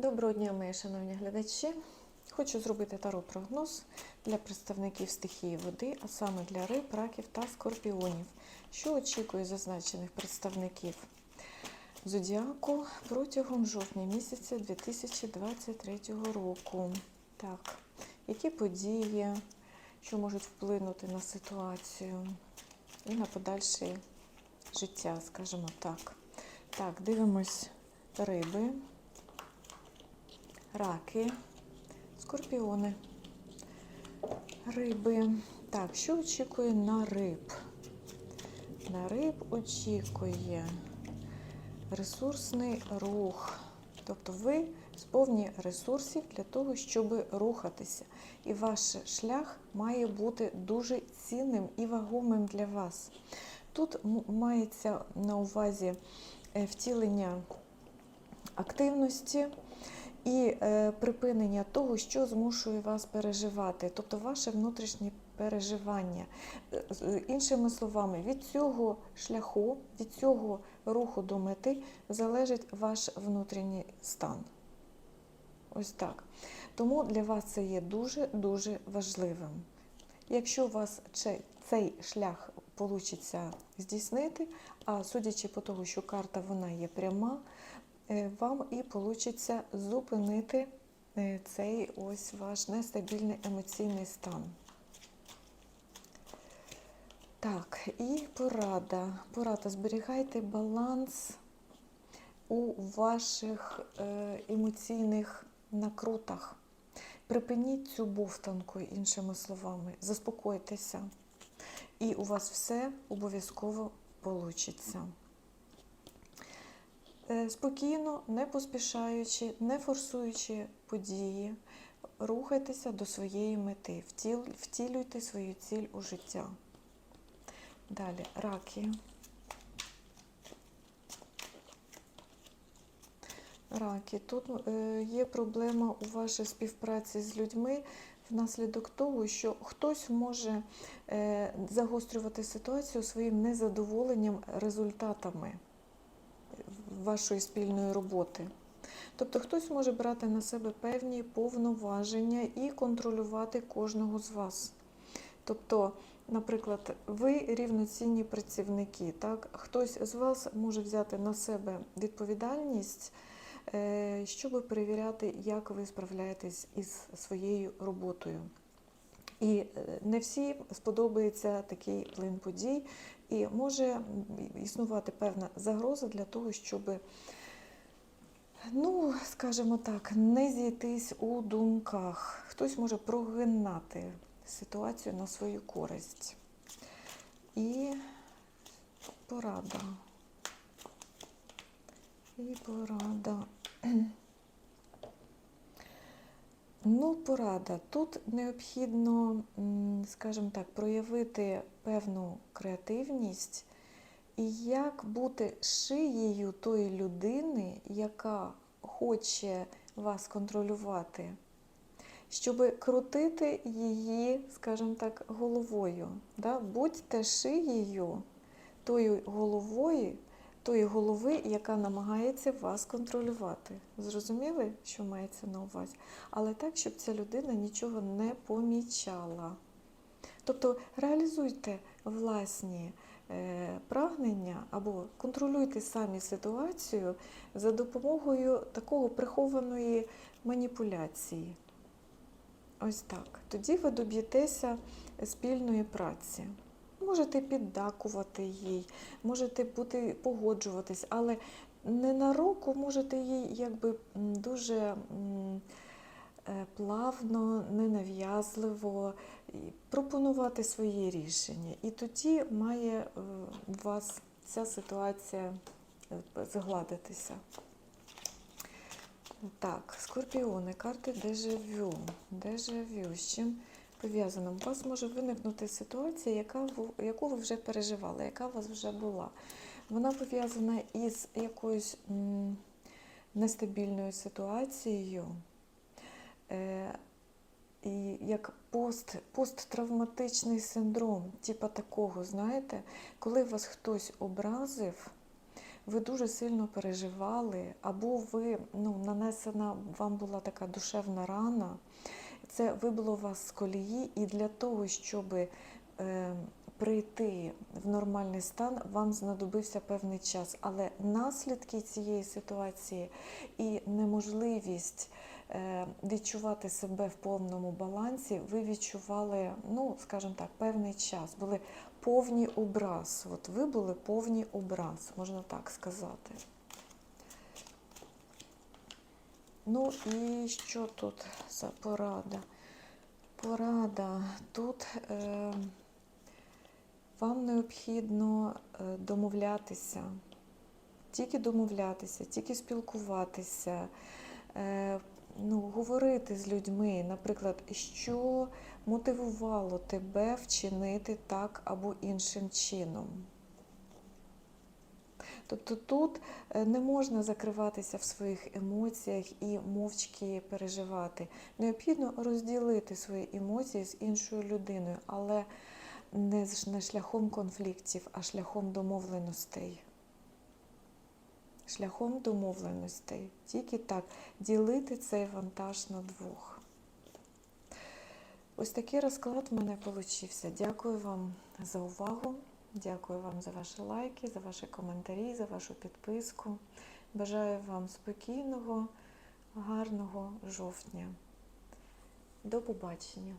Доброго дня, мої шановні глядачі. Хочу зробити таро-прогноз для представників стихії води, а саме для риб, раків та скорпіонів. Що очікує зазначених представників зодіаку протягом жовтня місяця 2023 року. Так, які події, що можуть вплинути на ситуацію і на подальше життя, скажімо так. Так, дивимось риби раки, скорпіони, риби. Так, що очікує на риб? На риб очікує ресурсний рух. Тобто ви сповні ресурсів для того, щоб рухатися. І ваш шлях має бути дуже цінним і вагомим для вас. Тут мається на увазі е, втілення активності і е, припинення того, що змушує вас переживати, тобто ваше внутрішнє переживання. Е, Іншими словами, від цього шляху, від цього руху до мети залежить ваш внутрішній стан. Ось так. Тому для вас це є дуже-дуже важливим. Якщо у вас цей шлях вийде здійснити, а судячи по тому, що карта вона є пряма, вам і вийде зупинити е, цей ось ваш нестабільний емоційний стан. Так, і порада. Порада. Зберігайте баланс у ваших е, емоційних накрутах. Припиніть цю бовтанку, іншими словами, заспокойтеся, і у вас все обов'язково вийде. Спокійно, не поспішаючи, не форсуючи події, рухайтеся до своєї мети, втілюйте свою ціль у життя. Далі, раки. Раки. Тут е, є проблема у вашій співпраці з людьми внаслідок того, що хтось може е, загострювати ситуацію своїм незадоволенням результатами вашої спільної роботи. Тобто хтось може брати на себе певні повноваження і контролювати кожного з вас. Тобто, наприклад, ви рівноцінні працівники, так? хтось з вас може взяти на себе відповідальність, е, щоб перевіряти, як ви справляєтесь із своєю роботою. І е, не всім сподобається такий плин подій, і може існувати певна загроза для того, щоб, ну, скажімо так, не зійтись у думках. Хтось може прогинати ситуацію на свою користь. І порада. І порада. Ну, порада. Тут необхідно, скажімо так, проявити певну креативність і як бути шиєю тої людини, яка хоче вас контролювати, щоб крутити її, скажімо так, головою. Да? Будьте шиєю тої головою, тої голови, яка намагається вас контролювати. Зрозуміли, що мається на увазі? Але так, щоб ця людина нічого не помічала. Тобто реалізуйте власні е, прагнення або контролюйте самі ситуацію за допомогою такого прихованої маніпуляції. Ось так. Тоді ви доб'єтеся спільної праці. Можете піддакувати їй, можете бути погоджуватись, але не на руку можете їй якби дуже е, плавно, ненав'язливо пропонувати свої рішення. І тоді має е, у вас ця ситуація е, згладитися. Так, скорпіони, карти дежавю. Дежавю. З чим пов'язано? У вас може виникнути ситуація, яка, яку ви вже переживали, яка у вас вже була. Вона пов'язана із якоюсь нестабільною ситуацією. Е, і як пост, посттравматичний синдром, типа такого, знаєте, коли вас хтось образив, ви дуже сильно переживали, або ви ну, нанесена вам була така душевна рана. Це вибило вас з колії, і для того, щоб е, прийти в нормальний стан, вам знадобився певний час. Але наслідки цієї ситуації і неможливість е, відчувати себе в повному балансі, ви відчували, ну, скажімо так, певний час. Були повні образ. От ви були повні образ, можна так сказати. Ну і що тут за порада? Порада. Тут е, вам необхідно е, домовлятися, тільки домовлятися, тільки спілкуватися, е, ну, говорити з людьми, наприклад, що мотивувало тебе вчинити так або іншим чином. Тобто тут е, не можна закриватися в своїх емоціях і мовчки переживати. Необхідно розділити свої емоції з іншою людиною, але не шляхом конфліктів, а шляхом домовленостей. Шляхом домовленостей. Тільки так ділити цей вантаж на двох. Ось такий розклад в мене вийшов. Дякую вам за увагу. Дякую вам за ваші лайки, за ваші коментарі, за вашу підписку. Бажаю вам спокійного, гарного жовтня. До побачення!